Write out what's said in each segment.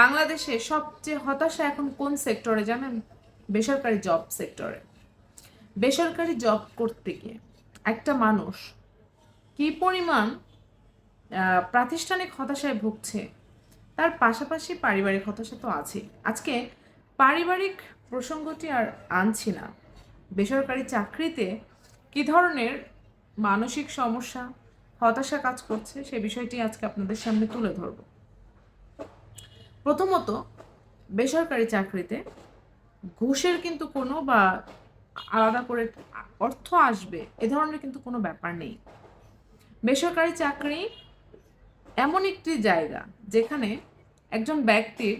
বাংলাদেশে সবচেয়ে হতাশা এখন কোন সেক্টরে জানেন? বেসরকারি জব সেক্টরে বেসরকারি জব করতে গিয়ে একটা মানুষ কি পরিমাণ প্রাতিষ্ঠানিক হতাশায় ভুগছে, তার পাশাপাশি পারিবারিক হতাশা তো আছে আজকে পারিবারিক প্রসঙ্গটি আর আনছি না। বেসরকারি চাকরিতে কি ধরনের মানসিক সমস্যা, হতাশা কাজ করছে, সে বিষয়টি আজকে আপনাদের সামনে তুলে ধরব। প্রথমত, বেসরকারি চাকরিতে ঘুষের কিন্তু কোনো বা আলাদা করে অর্থ আসবে এ ধরনের কিন্তু কোনো ব্যাপার নেই। বেসরকারি চাকরি এমন একটি জায়গা যেখানে একজন ব্যক্তির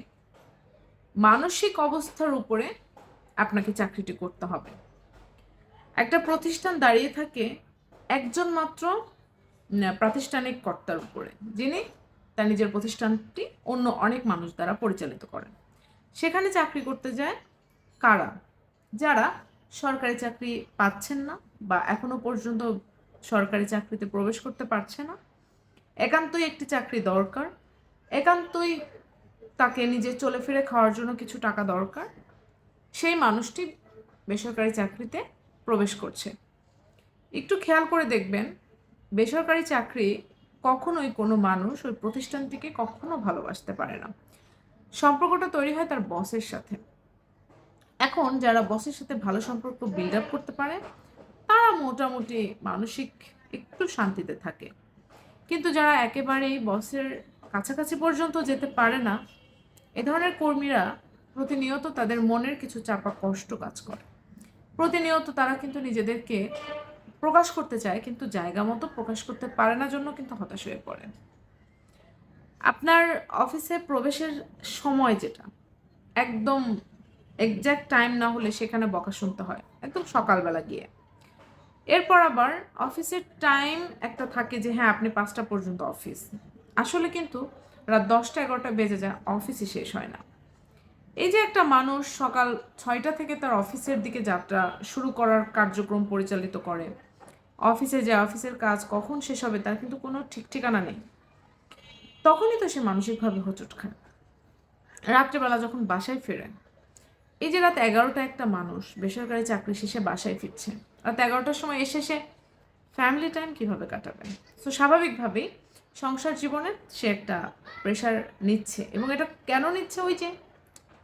মানসিক অবস্থার উপরে আপনাকে চাকরিটি করতে হবে। একটা প্রতিষ্ঠান দাঁড়িয়ে থাকে একজন মাত্র প্রাতিষ্ঠানিক কর্তার উপরে, যিনি তার নিজের প্রতিষ্ঠানটি অন্য অনেক মানুষ দ্বারা পরিচালিত করেন সেখানে চাকরি করতে যায় কারা? যারা সরকারি চাকরি পাচ্ছেন না বা এখনও পর্যন্ত সরকারি চাকরিতে প্রবেশ করতে পারছে না। একান্তই একটি চাকরি দরকার। একান্তই তাকে নিজে চলে ফিরে খাওয়ার জন্য কিছু টাকা দরকার। সেই মানুষটি বেসরকারি চাকরিতে প্রবেশ করছে। একটু খেয়াল করে দেখবেন, বেসরকারি চাকরি কখনোই কোনো মানুষ ওই প্রতিষ্ঠানটিকে কখনো ভালোবাসতে পারে না। সম্পর্কটা তৈরি হয় তার বসের সাথে। এখন যারা বসের সাথে ভালো সম্পর্ক বিল্ড আপ করতে পারে, তারা মোটামুটি মানসিক একটু শান্তিতে থাকে। কিন্তু যারা একেবারেই বসের কাছাকাছি পর্যন্ত যেতে পারে না, এ ধরনের কর্মীরা প্রতিনিয়ত তাদের মনের কিছু চাপা কষ্ট কাজ করে। প্রতিনিয়ত তারা কিন্তু নিজেদেরকে প্রকাশ করতে চায়, কিন্তু জায়গা মতো প্রকাশ করতে পারে না জন্য কিন্তু হতাশ হয়ে পড়ে। আপনার অফিসে প্রবেশের সময় যেটা, একদম এক্স্যাক্ট টাইম না হলে সেখানে বকা শুনতে হয়, একদম সকালবেলা গিয়ে। এরপর আবার অফিসের টাইম একটা থাকে যে হ্যাঁ আপনি পাঁচটা পর্যন্ত অফিস আসলে কিন্তু রাত দশটা এগারোটা বেজে যায় অফিসই শেষ হয় না। এই যে একটা মানুষ সকাল ছয়টা থেকে তার অফিসের দিকে যাত্রা শুরু করার কার্যক্রম পরিচালিত করে অফিসে যে অফিসের কাজ কখন শেষ হবে তার কিন্তু কোনো ঠিক ঠিকানা নেই। তখনই তো সে মানসিকভাবে হোঁচট খায় রাত্রেবেলা যখন বাসায় ফেরেন, এই যে রাত এগারোটা একটা মানুষ বেসরকারি চাকরি শেষে বাসায় ফিরছে রাত এগারোটার সময় এসে সে ফ্যামিলি টাইম কীভাবে কাটাবে তো স্বাভাবিকভাবেই সংসার জীবনে সে একটা প্রেশার নিচ্ছে এবং এটা কেন নিচ্ছে ওই যে,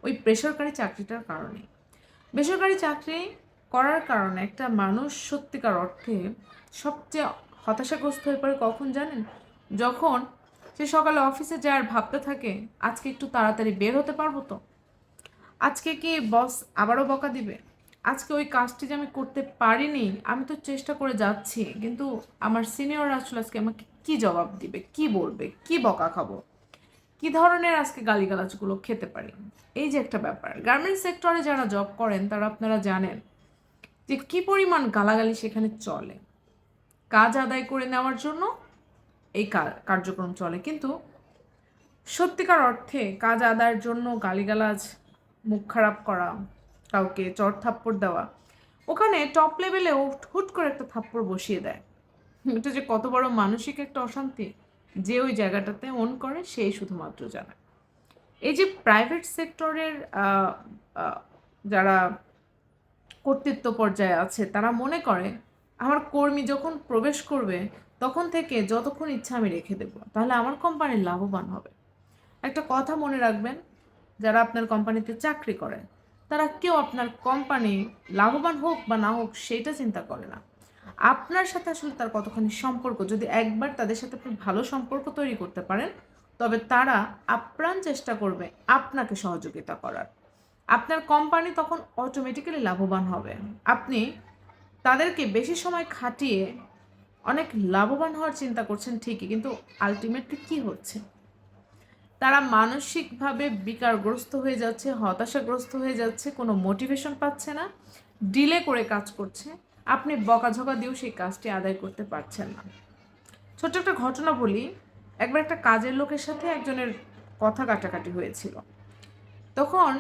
ওই বেসরকারি চাকরিটার কারণে বেসরকারি চাকরি করার কারণে একটা মানুষ সত্যিকার অর্থে সবচেয়ে হতাশাগ্রস্ত হয়ে পড়ে কখন জানেন? যখন সে সকালে অফিসে যায় আর ভাবতে থাকে, আজকে একটু তাড়াতাড়ি বের হতে পারব তো? আজকে কি বস আবারও বকা দিবে? আজকে ওই কাজটি যে আমি করতে পারিনি, আমি তো চেষ্টা করে যাচ্ছি, কিন্তু আমার সিনিয়র আসলে আজকে আমাকে কি জবাব দিবে? কি বলবে? কি বকা খাব? কি ধরনের আজকে গালিগালাজগুলো খেতে পারি? এই যে একটা ব্যাপার। গার্মেন্টস সেক্টরে যারা জব করেন, তারা আপনারা জানেন যে কি পরিমাণ গালাগালি সেখানে চলে। কাজ আদায় করে নেওয়ার জন্য এই কার্যক্রম চলে। কিন্তু সত্যিকার অর্থে কাজ আদায়ের জন্য গালিগালাজ, মুখ খারাপ করা, কাউকে চট থাপ্পড় দেওয়া, ওখানে টপ লেভেলেও হুট করে একটা থাপ্পড় বসিয়ে দেয়। এটা যে কত বড় মানসিক একটা অশান্তি যে ওই জায়গাটাতে অন করে সেই শুধুমাত্র জানে। এই যে প্রাইভেট সেক্টরের যারা কর্তৃত্ব পর্যায়ে আছে। তারা মনে করে, আমার কর্মী যখন প্রবেশ করবে, তখন থেকে যতক্ষণ ইচ্ছা আমি রেখে দেব, তাহলে আমার কোম্পানি লাভবান হবে। একটা কথা মনে রাখবেন, যারা আপনার কোম্পানিতে চাকরি করে, তারা কেউ আপনার কোম্পানি লাভবান হোক বা না হোক, সেইটা চিন্তা করে না। আপনার সাথে আসলে তার কতখানি সম্পর্ক, যদি একবার তাদের সাথে আপনি ভালো সম্পর্ক তৈরি করতে পারেন, তবে তারা আপ্রাণ চেষ্টা করবে আপনাকে সহযোগিতা করার। আপনার কোম্পানি তখন অটোমেটিক্যালি লাভবান হবে। আপনি তাদেরকে বেশি সময় খাটিয়ে অনেক লাভবান হওয়ার চিন্তা করছেন ঠিকই, কিন্তু আলটিমেটলি কি হচ্ছে? তারা মানসিকভাবে বিকারগ্রস্ত হয়ে যাচ্ছে, হতাশাগ্রস্ত হয়ে যাচ্ছে, কোনো মোটিভেশন পাচ্ছে না ডিলে করে কাজ করছে, আপনি বকাঝকা দিয়েও সেই কাজটি আদায় করতে পারছেন না। ছোট্ট একটা ঘটনা বলি, একবার একটা কাজের লোকের সাথে একজনের কথা কাটাকাটি হয়েছিল। তখন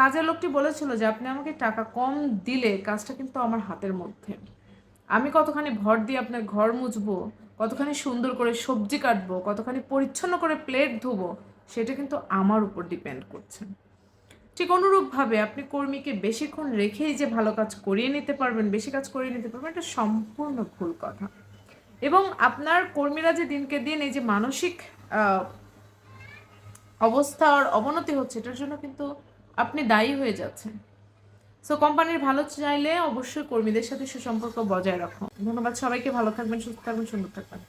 কাজের লোকটি বলেছিল যে, আপনি আমাকে টাকা কম দিলে কাজটা কিন্তু আমার হাতের মধ্যে। আমি কতখানি ভর দিয়ে আপনার ঘর মুছবো, কতখানি সুন্দর করে সবজি কাটবো, কতখানি পরিচ্ছন্ন করে প্লেট ধুবো, সেটা কিন্তু আমার উপর ডিপেন্ড করছে। ঠিক অনুরূপভাবে আপনি কর্মীকে বেশিক্ষণ রেখেই যে ভালো কাজ করিয়ে নিতে পারবেন, বেশি কাজ করিয়ে নিতে পারবেন, এটা সম্পূর্ণ ভুল কথা। এবং আপনার কর্মীরা যে দিনকে দিন এই যে মানসিক অবস্থার অবনতি হচ্ছে, এটার জন্য কিন্তু আপনি দায়ী হয়ে যাচ্ছেন। সো কোম্পানির ভালো চাইলে অবশ্যই কর্মীদের সাথে সুসম্পর্ক বজায় রাখুন। ধন্যবাদ সবাইকে, ভালো থাকবেন, সুস্থ থাকবেন, সুন্দর থাকবেন।